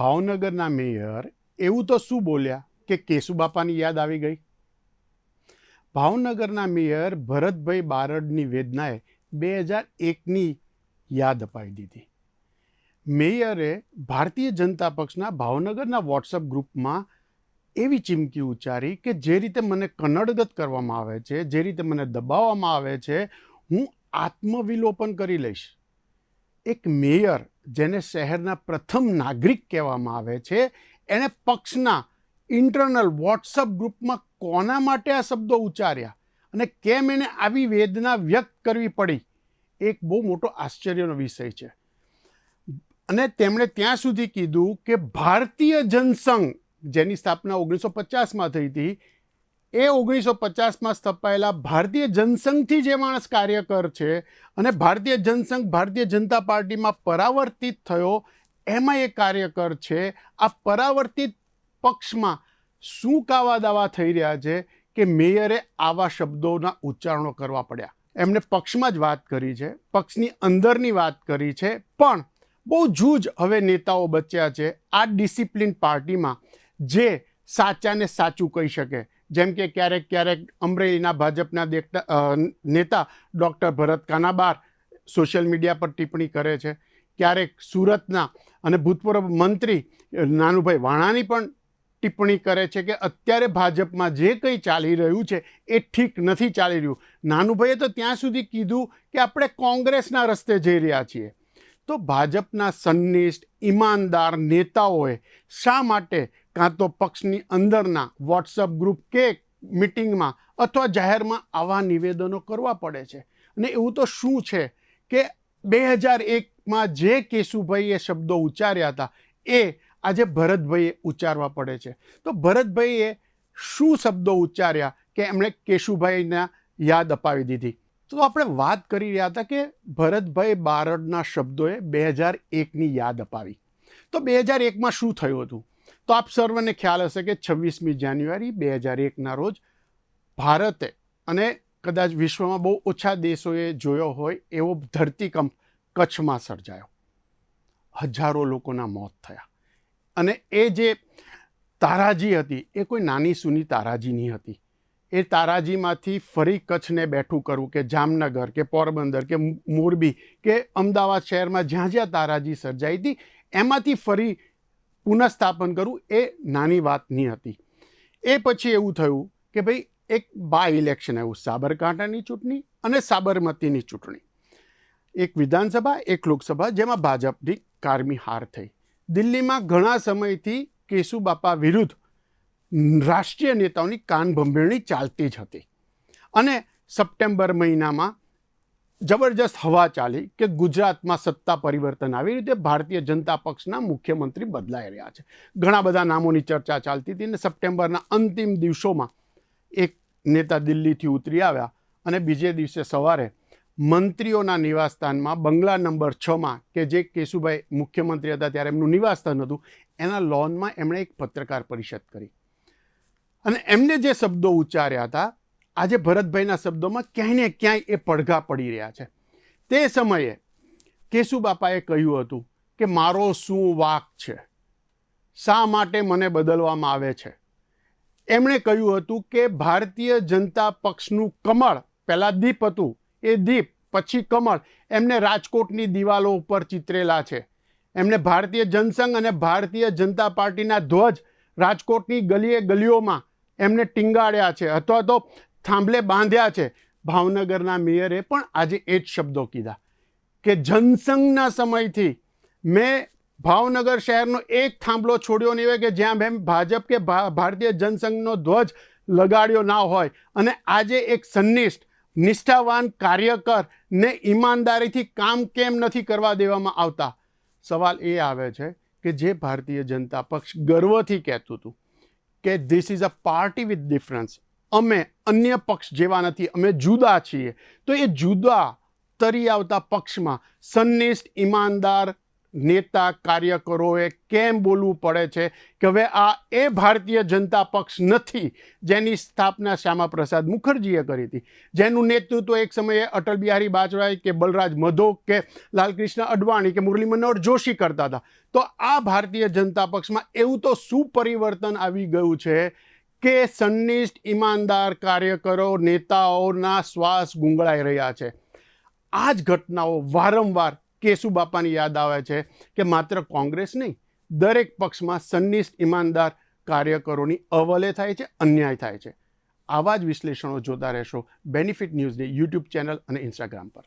ભાવનગરના મેયર એવું તો શું બોલ્યા કે કેશુબાપાની યાદ આવી ગઈ? ભાવનગરના મેયર ભરતભાઈ બારડની વેદનાએ બે હજાર એકની યાદ અપાવી દીધી. મેયરે ભારતીય જનતા પક્ષના ભાવનગરના વોટ્સઅપ ગ્રુપમાં એવી ચીમકી ઉચ્ચારી કે જે રીતે મને કન્નડગત કરવામાં આવે છે, જે રીતે મને દબાવવામાં આવે છે, હું આત્મવિલોપન કરી લઈશ. એક મેયર જેને શહેરના પ્રથમ નાગરિક કહેવામાં આવે છે, એણે પક્ષના ઇન્ટરનલ વોટ્સઅપ ગ્રુપમાં કોના માટે આ શબ્દો ઉચ્ચાર્યા અને કેમ એને આવી વેદના વ્યક્ત કરવી પડી, એક બહુ મોટો આશ્ચર્યનો વિષય છે. અને તેમણે ત્યાં સુધી કીધું કે ભારતીય જનસંઘ, જેની સ્થાપના ઓગણીસો પચાસમાં થઈ હતી એ ઓગણીસો પચાસમાં સ્થપાયેલા ભારતીય જનસંઘથી જે માણસ કાર્યકર છે અને ભારતીય જનસંઘ ભારતીય જનતા પાર્ટીમાં પરાવર્તિત થયો, એમાં એ કાર્યકર છે. આ પરાવર્તિત પક્ષમાં શું કાવા દાવા થઈ રહ્યા છે કે મેયરે આવા શબ્દોના ઉચ્ચારણો કરવા પડ્યા? એમણે પક્ષમાં જ વાત કરી છે, પક્ષની અંદરની વાત કરી છે. પણ બહુ જૂજ હવે નેતાઓ બચ્યા છે આ ડિસિપ્લિન પાર્ટીમાં, જે સાચાને સાચું કહી શકે જેમ કે ક્યારેક ક્યારેક અમરેલીના ભાજપના દેખતા નેતા doctor Bharat Kanabar social media પર ટિપ્પણી કરે છે. ક્યારેક સુરતના અને ભૂતપૂર્વ મંત્રી નાનુભાઈ વાણાની પણ ટિપ્પણી કરે છે કે અત્યારે ભાજપમાં જે કંઈ ચાલી રહ્યું છે એ ઠીક નથી ચાલી રહ્યું. નાનુભાઈએ તો ત્યાં સુધી કીધું કે આપણે કોંગ્રેસના રસ્તે જઈ રહ્યા છીએ. તો ભાજપના સંનિષ્ઠ, ઈમાનદાર નેતાઓએ શા માટે કાં તો પક્ષની અંદરના વોટ્સઅપ ગ્રુપ કે મિટિંગમાં અથવા જાહેરમાં આવા નિવેદનો કરવા પડે છે. અને એવું તો શું છે કે બે હજાર એકમાં જે કેશુભાઈએ શબ્દો ઉચ્ચાર્યા હતા એ આજે ભરતભાઈએ ઉચ્ચારવા પડે છે. તો ભરતભાઈએ શું શબ્દો ઉચ્ચાર્યા કે એમણે કેશુભાઈના યાદ અપાવી દીધી? તો આપણે વાત કરી રહ્યા હતા કે ભરતભાઈ બારડના શબ્દોએ બે હજાર એકની યાદ અપાવી. તો બે હજાર એકમાં શું થયું હતું? તો આપ સર્વને ખ્યાલ હશે કે છવ્વીસમી જાન્યુઆરી બે હજાર એકના રોજ ભારતે અને કદાચ વિશ્વમાં બહુ ઓછા દેશોએ જોયો હોય એવો ધરતીકંપ કચ્છમાં સર્જાયો. હજારો લોકોના મોત થયા. અને એ જે તારાજી હતી, એ કોઈ નાની સૂની તારાજી નહીં હતી. એ તારાજીમાંથી ફરી કચ્છને બેઠું કરવું કે જામનગર કે પોરબંદર કે મોરબી કે અમદાવાદ શહેરમાં જ્યાં જ્યાં તારાજી સર્જાઈ હતી, એમાંથી ફરી પુનઃસ્થાપન કરવું એ નાની વાતની હતી. એ પછી એવું થયું કે ભાઈ, એક બા ઇલેક્શન આવ્યું, સાબરકાંઠાની ચૂંટણી અને સાબરમતીની ચૂંટણી. એક વિધાનસભા, એક લોકસભા, જેમાં ભાજપની કારમી હાર થઈ. દિલ્હીમાં ઘણા સમયથી કેશુબાપા વિરુદ્ધ રાષ્ટ્રીય નેતાઓની કાનભંભેરણી ચાલતી જ હતી. અને સપ્ટેમ્બર મહિનામાં જબરજસ્ત હવા ચાલી કે ગુજરાતમાં સત્તા પરિવર્તન આવી રીતે ભારતીય જનતા પક્ષના મુખ્યમંત્રી બદલાઈ રહ્યા છે. ઘણા બધા નામોની ચર્ચા ચાલતી હતી અને સપ્ટેમ્બરના અંતિમ દિવસોમાં એક નેતા દિલ્હીથી ઉતરી આવ્યા અને બીજે દિવસે સવારે મંત્રીઓના નિવાસસ્થાનમાં બંગલા નંબર છમાં કે જે કેશુભાઈ મુખ્યમંત્રી હતા ત્યારે એમનું નિવાસસ્થાન હતું, એના લોનમાં એમણે એક પત્રકાર પરિષદ કરી. અને એમને જે શબ્દો ઉચ્ચાર્યા હતા આજે ભરતભાઈના શબ્દોમાં ક્યાંય ને ક્યાંય એ પડઘા પડી રહ્યા છે. તે સમયે કેશુબાપાએ કહ્યું હતું કે મારો શું વાક છે? શા માટે મને બદલવામાં આવે છે? એમણે કહ્યું હતું કે ભારતીય જનતા પક્ષનું કમળ, પહેલાં દીપ હતું, એ દીપ, પછી કમળ, એમને રાજકોટની દિવાલો ઉપર ચિતરેલા છે. એમને ભારતીય જનસંઘ અને ભારતીય જનતા પાર્ટીના ધ્વજ રાજકોટની ગલીએ ગલીઓમાં એમને ટીંગાડ્યા છે. અથવા તો થાંભલે બાંધ્યા છે. ભાવનગરના મેયરે પણ આજે એ જ શબ્દો કીધા કે જનસંઘના સમયથી મેં ભાવનગર શહેરનો એક થાંભલો છોડ્યો નહીં હોય કે જ્યાં મેં ભાજપ કે ભારતીય જનસંઘનો ધ્વજ લગાડ્યો ના હોય. અને આજે એક સંનિષ્ઠ, નિષ્ઠાવાન કાર્યકર ને ઈમાનદારીથી કામ કેમ નથી કરવા દેવામાં આવતા? સવાલ એ આવે છે કે જે ભારતીય જનતા પક્ષ ગર્વથી કહેતું હતું કે this is a party with difference અમે અન્ય પક્ષ જેવા નથી, અમે જુદા છીએ. તો એ જુદા તરી આવતા પક્ષમાં સંનિષ્ઠ, ઈમાનદાર નેતા, કાર્યકરોએ કેમ બોલવું પડે છે કે હવે આ એ ભારતીય જનતા પક્ષ નથી જેની સ્થાપના શ્યામાપ્રસાદ મુખર્જીએ કરી હતી. જેનું નેતૃત્વ એક સમયે અટલ બિહારી વાજપેયી કે બલરાજ મધોક કે લાલકૃષ્ણ અડવાણી કે મુરલી મનોહર જોશી કરતા હતા. તો આ ભારતીય જનતા પક્ષમાં એવું તો શું પરિવર્તન આવી ગયું છે કે સંનિષ્ઠ ઈમાનદાર કાર્યકરો, નેતાઓના શ્વાસ ગુંગળાઈ રહ્યા છે. આ જ ઘટનાઓ વારંવાર કેશુબાપાની યાદ આવે છે કે માત્ર કોંગ્રેસ નહીં, દરેક પક્ષમાં સંનિષ્ઠ ઈમાનદાર કાર્યકરોની અવલે થાય છે, અન્યાય થાય છે. આવા જ વિશ્લેષણો જોતા રહેશો બેનિફિટ ન્યૂઝની યુટ્યુબ ચેનલ અને ઇન્સ્ટાગ્રામ પર.